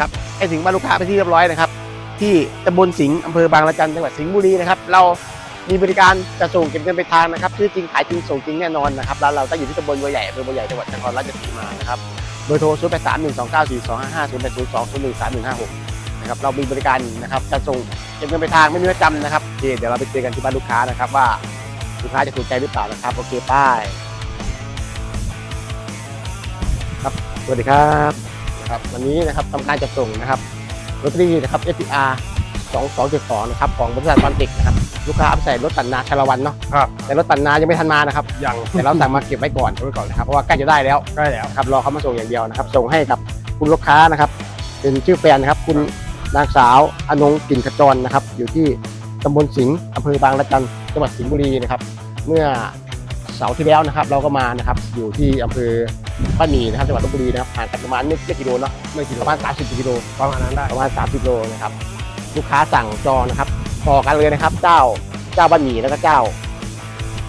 ครับให้ถึงบ้านลูกค้าไปที่เรียบร้อยนะครับ ที่ตำบลสิงห์อำเภอบางละจันจังหวัดสิงห์บุรีนะครับเรามีบริการจะส่งเก็บเงินไปทางนะครับซื้อจริงขายจริงส่งจริงแน่นอนนะครับร้านเราตั้งอยู่ที่ตำบลบัวใหญ่อำเภอบัวใหญ่จังหวัดนครราชสีมานะครับเบอร์โทร0 8 3 1 2 9 4 2 5 5 0 8 0 2 0 1 3 1 5 6นะครับเรามีบริการนะครับจะส่งเก็บเงินไปทางไม่มีประจำนะครับโอเคเดี๋ยวเราไปเจอกันที่บ้านลูกค้านะครับว่าลูกค้าจะถูกใจหรือเปล่านะครับโอเคป้ายครับสวัสดีครับ นะครับวันนี้นะครับทำการจัดส่งนะครับลอตเตอรี่นะครับ FPR 2272นะครับของบริษัทวันติกนะครับลูกค้าเอาไปใส่รถตันนาชาละวันเนาะครับ แต่รถตันนายังไม่ทันมานะครับยังแต่เราสั่งมาเก็บไว้ก่อนไว้ก่อนนะครับเพราะว่าใกล้จะได้แล้วใกล้แล้วนะครับรอเขามาส่งอย่างเดียวนะครับ ส่งให้กับคุณลูกค้านะครับ เป็นชื่อแฟนนะครับ คุณนางสาวอนงกลิ่นขจรนะครับ อยู่ที่ตำบลสิงห์อำเภอบางละจันจังหวัดสิงห์บุรีนะครับ เมื่อเสาร์ที่แล้วนะครับ เราก็มานะครับอยู่ที่อำเภอ บ้านหมี่นะครับจังหวัดลบบุรีนะครับห่างกันประมาณไม่ไม่กี่โลเนาะไม่กี่โลประมาณ30กิโลประมาณนั้นได้ประมาณ30โลนะครับลูกค้าสั่งจองนะครับต่อกันเลยนะครับ เจ้าเจ้าบ้านหมี่แล้วก็เจ้า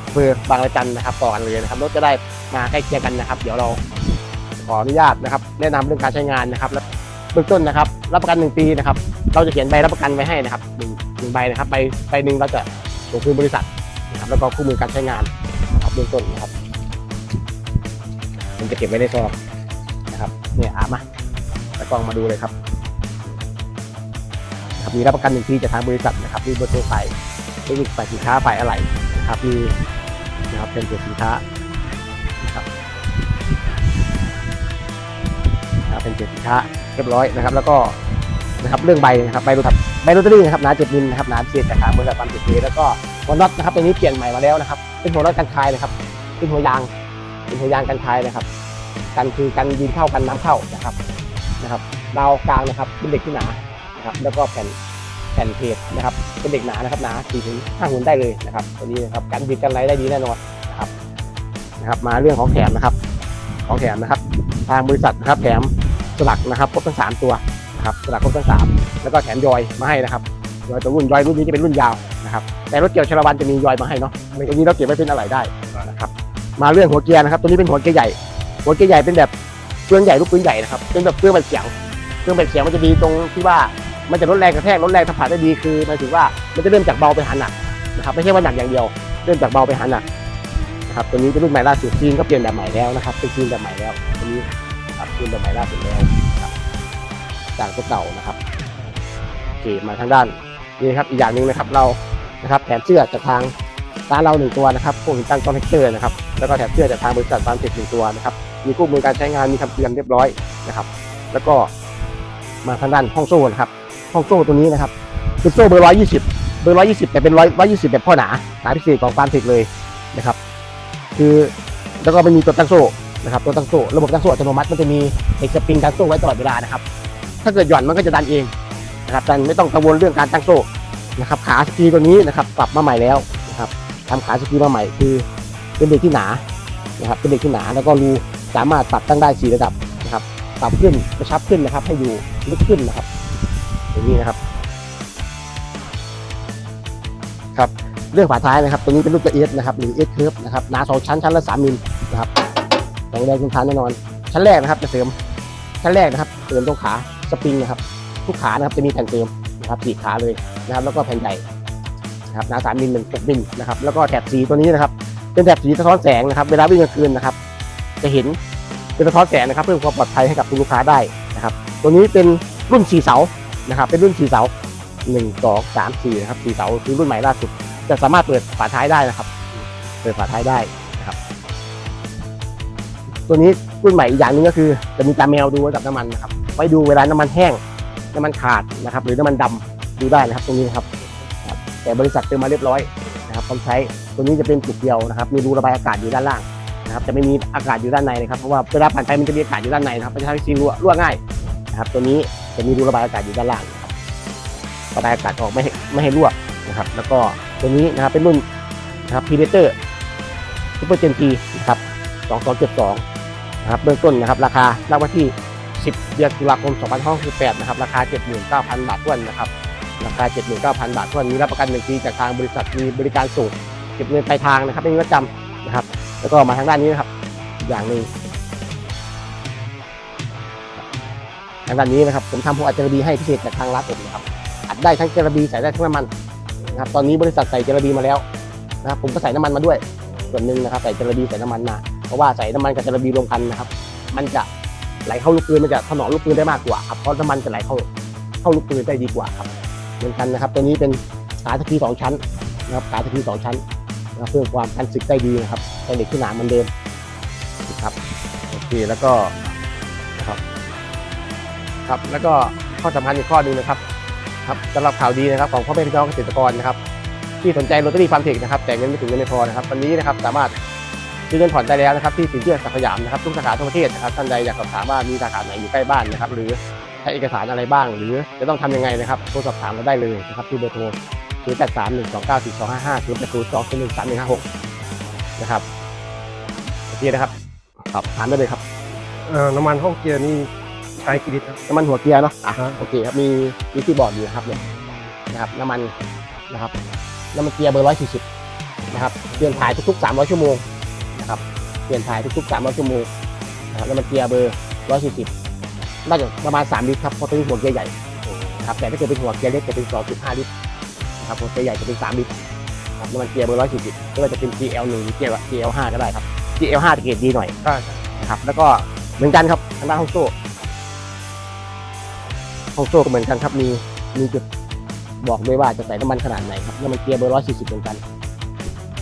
อำเภอบางละจันนะครับต่อกันเลยนะครับรถจะได้มาใกล้เคียงกันนะครับ เดี๋ยวเราขออนุญาตนะครับ แนะนำเรื่องการใช้งานนะครับแล้วเบื้องต้นนะครับ รับประกันหนึ่งปีนะครับ เราจะเขียนใบรับประกันไว้ให้นะครับหนึ่งหนึ่งใบนะครับใบใบหนึ่งเราจะส่งคืนบริษัทนะครับแล้วก็คู่มือการใช้งานนะครับเบื้องต้นนะครับ ผมจะเก็บไว้ในซองนะครับเนี่ยอามาตะกล้องมาดูเลยครับครับมีรับประกันหนึ่งปีจากทางบริษัทนะครับมีเบอร์โทรไปเทคนิคฝ่ายสินค้าฝ่ายอะไหล่นะครับมีนะครับเป็นตัวสินค้านะครับนเป็นตัวสินค้าเรียบร้อยนะครับ แล้วก็นะครับเรื่องใบนะครับใบรถใบลอตเตอรี่นะครับหนาเจ็ดมิลนะครับหนาเศษจากทางบริษัทปั๊มเจ็ดแล้วก็หัวน็อตนะครับตัวนี้เปลี่ยนใหม่มาแล้วนะครับ เป็นหัวน็อตกันคายนะครับเป็นหัวยาง เป็นหัวยางกันคายนะครับกันคือกันดินเข้ากันน้ำเข้านะครับนะครับดาวกลางนะครับเป็นเหล็กที่หนานะครับแล้วก็แผ่นแผ่นเพจนะครับเป็นเด็กหนานะครับหนาสี่ถึงห้าหุ่นได้เลยนะครับตัวนี้นะครับกันบิดกันไรได้ดีแน่นอนนะครับนะครับ มาเรื่องของแถมนะครับ ของแถมนะครับ ทางบริษัทนะครับแถมสลักนะครับครบทั้งสามตัวนะครับสลักครบทั้งสามแล้วก็แถมยอยมาให้นะครับยอยตัวรุ่นยอยรุ่นนี้จะเป็นรุ่นยาวนะครับแต่รถเกี่ยวชลวันจะมียอยมาให้เนาะตัวนี้เราเก็บไว้เป็นอะไรได้ มาเรื่องหัวเกียร์นะครับ ตัวนี้เป็นหัวเกียร์ใหญ่ หัวเกียร์ใหญ่เป็นแบบเครื่องใหญ่ลูกปืนใหญ่นะครับ เป็นแบบเครื่องแบบเสียง เครื่องแบบเสียงมันจะดีตรงที่ว่ามันจะลดแรงกระแทกลดแรงสัมผัสได้ดีคือหมายถึงว่ามันจะเริ่มจากเบาไปหาหนักนะครับไม่ใช่ว่าหนักอย่างเดียว เริ่มจากเบาไปหาหนักนะครับตัวนี้เป็นรุ่นใหม่ล่าสุดจีนก็เปลี่ยนแบบใหม่แล้วนะครับเป็นจีนแบบใหม่แล้วตัวนี้ครับจีนแบบใหม่ล่าสุดแล้วจากตัวเก่านะครับโอเคมาทางด้านนี่ครับอีกอย่างหนึ่งนะครับเรานะครับแถมเสื้อจากทาง ร้านเราหนึ่งตัวนะครับพวกหินตั้งคอนแทคเตอร์นะครับแล้วก็แถมเสื้อจากทางบริษัทฟาร์มเทคหนึ่งตัวนะครับมีคู่มือการใช้งานมีคำเตือนเรียบร้อยนะครับแล้วก็มาทางด้านห้องโซ่นะครับห้องโซ่ตัวนี้นะครับเป็นโซ่เบอร์120เบอร์120แต่เป็น100 120แบบพ่อหนาหนาพิเศษของฟาร์มเทคเลยนะครับคือแล้วก็ไม่มีตัวตั้งโซ่นะครับตัวตั้งโซ่ระบบตั้งโซ่อัตโนมัติมันจะมีเอกสปริงตั้งโซ่ไว้ตลอดเวลานะครับถ้าเกิดหย่อนมันก็จะดันเองนะครับดันไม่ต้องกังวลเรื่องการตั้งโซ่นะครับขาสกีตัวนี้นะครับปรับมาใหม่แล้ว ทำขาสกีมาใหม่คือ เป็นเด็กที่หนานะครับเป็นเด็กที่หนาแล้วก็รูสามารถปรับตั้งได้สี่ระดับนะครับปรับขึ้นกระชับขึ้นนะครับ ให้อยู่ลึกขึ้นนะครับอย่างนี้นะครับ ครับเรื่องฝาท้ายนะครับตัวนี้เป็นรูปตัวเอสนะครับหรือเอสเคิร์ฟนะครับหนาสองชั้นชั้นละสามมิลนะครับแข็งแรงทนทานแน่นอน ชั้นแรกนะครับจะเสริมชั้นแรกนะครับเสริมตรงขาสปริงนะครับทุกขานะครับจะมีแผ่นเสริมนะครับสี่ขาเลยนะครับ แล้วก็แผ่นใหญ่ นะครับหนาสามมิลเป็นหกมิลนะครับแล้วก็แถบสีตัวนี้นะครับ เป็นแถบสีสะท้อนแสงนะครับเวลาวิ่งกลางคืนนะครับ จะเห็นเป็นสะท้อนแสงนะครับ เพื่อความปลอดภัยให้กับลูกค้าได้นะครับ ตัวนี้เป็นรุ่นสี่เสานะครับ เป็นรุ่นสี่เสาหนึ่งสองสามสี่นะครับสี่เสาคือรุ่นใหม่ล่าสุด จะสามารถเปิดฝาท้ายได้นะครับ เปิดฝาท้ายได้นะครับ ตัวนี้รุ่นใหม่อีกอย่างหนึงก็คือ จะมีตาแมวดูไว้กับน้ำมันนะครับไว้ดูเวลาน้ำมันแห้งน้ำมันขาดนะครับ หรือน้ำมันดำดูได้นะครับตรงนี้ครับ แต่บริษัทเติมมาเรียบร้อยนะครับพร้อมใช้ตัวนี้จะเป็นจุดเดียวนะครับ มีรูระบายอากาศอยู่ด้านล่างนะครับจะไม่มีอากาศอยู่ด้านในนะครับเพราะว่าเวลาผ่านไปมันจะมีอากาศอยู่ด้านในนะครับมันจะทำให้ซีรั่วรั่วง่ายนะครับ ตัวนี้จะมีรูระบายอากาศอยู่ด้านล่างนะครับระบายอากาศออกไม่ให้ไม่ให้รั่วนะครับ แล้วก็ตัวนี้นะครับเป็นรุ่นนะครับ Predator Super Gen G นจีนะครับ2272นะครับเบื้องต้นนะครับ ราคาเริ่มที่ 10 เดือนตุลาคม 2568 นะครับ ราคา 79,000 บาททวนนะครับ ราคา 79,000 บาททวนมีรับประกัน1ปีจากทางบริษัทมีบริการส่งเก็บเงินปลายทางนะครับไม่มีประจำนะครับ แล้วก็มาทางด้านนี้นะครับ อย่างหนึ่งทางด้านนี้นะครับผมทำพวกอัดเจลบีให้พิเศษจากทางร้านผมนะครับอัดได้ทั้งเจลบีใส่ได้ทั้งน้ำมันนะครับตอนนี้บริษัทใส่เจลบีมาแล้วนะครับผมก็ใส่น้ำมันมาด้วย ส่วนหนึ่งนะครับใส่เจลบีใส่น้ำมันมาเพราะว่าใส่น้ำมันกับเจลบีรวมกันนะครับ มันจะไหลเข้าลูกปืนมันจะถนอมลูกปืนได้มากกว่าครับเพราะน้ำมันจะไหลเข้าเข้าลูกปืนได้ดีกว่าครับ เหมือนกันนะครับ ตัวนี้เป็นขาตะพีสองชั้นนะครับขาตะพีสองชั้นนะเพิ่มความกันสึกได้ดีนะครับใส่เหล็กที่หนาเหมือนเดิมนะครับโอเคแล้วก็นะครับครับแล้วก็ข้อสำคัญอีกข้อหนึ่งนะครับครับสำหรับข่าวดีนะครับของพ่อแม่พี่น้องเกษตรกรนะครับที่สนใจโรตารี่ฟาร์มเทคนะครับแต่เงินไม่ถึงเงินไม่พอนะครับวันนี้นะครับสามารถซื้อเงินผ่อนได้แล้วนะครับที่สินเชื่อสักดิ์สยามนะครับทุกสาขาทั่วประเทศนะครับท่านใดอยากสอบถามว่ามีสาขาไหนอยู่ใกล้บ้านนะครับหรือ ช้เอกสารอะไรบ้าง หรือจะต้องทำยังไงนะครับโทรสอบถามเราได้เลยนะครับที่เบอร์โทร 0 8 3 1 2 9 4 2 5 5 0 8 0 2 1 3 1 5 6นะครับโอเคนะครับครับถามได้เลยครับเอ่อน้ำมันห้องเกียร์นี่ใช้กี่ลิตรครับ น้ำมันหัวเกียร์เนาะอะฮะ โอเคครับมีมีที่บอร์ดอยู่นะครับเนี่ยนะครับน้ำมันนะครับน้ำมันเกียร์เบอร์ร้อยสี่สิบนะครับเปลี่ยนถ่ายทุกๆสามร้อยชั่วโมงนะครับเปลี่ยนถ่ายทุกๆสามร้อยชั่วโมงนะครับน้ำมันเกียร์เบอร์ร้อยสี่สิบ น่าจะประมาณสามลิตรครับเพราะเป็นหัวเกียร์ใหญ่นะครับแต่ถ้าเกิดเป็นหัวเกียร์เล็กจะเป็นสองจุดห้าลิตรนะครับหัวเกียร์ใหญ่จะเป็นสามลิตรครับน้ำมันเกียร์เบอร์ร้อยสี่สิบไม่ว่าจะเป็น GL หนึ่งหรือ GL GL ห้าก็ได้ครับ GL ห้าจะเกรดดีหน่อยใช่ใช่นะครับแล้วก็เหมือนกันครับทางด้านห้องโซ่ห้องโซ่ก็เหมือนกันครับมีมีจุดบอกด้วยว่าจะใส่น้ำมันขนาดไหนครับน้ำมันเกียร์เบอร์ร้อยสี่สิบเหมือนกัน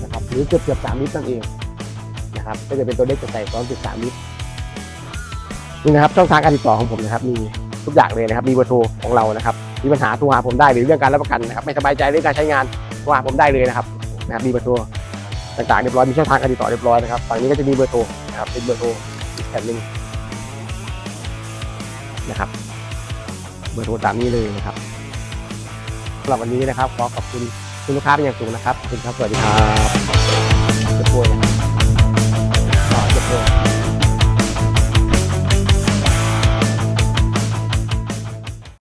นะครับหรือเกือบเกือบสามลิตรนั่นเองนะครับถ้าเกิดเป็นตัวเล็กจะใส่สองจุดสามลิตร นี่นะครับช่องทางการติดต่อของผมนะครับมีทุกอย่างเลยนะครับมีเบอร์โทรของเรานะครับมีปัญหาโทรหาผมได้หรือเรื่องการรับประกันนะครับไม่สบายใจเรื่องการใช้งานโทรหาผมได้เลยนะครับนะครับมีเบอร์โทรต่างๆเรียบร้อยมีช่องทางการติดต่อเรียบร้อยนะครับฝั่งนี้ก็จะมีเบอร์โทรนะครับเป็นเบอร์โทรแผ่นหนึ่งนะครับเบอร์โทรตามนี้เลยนะครับสำหรับวันนี้นะครับขอขอบคุณคุณลูกค้าเป็นอย่างสูงนะครับคุณครับสวัสดีครับเจ็บป่นะครับเจ็บป่วย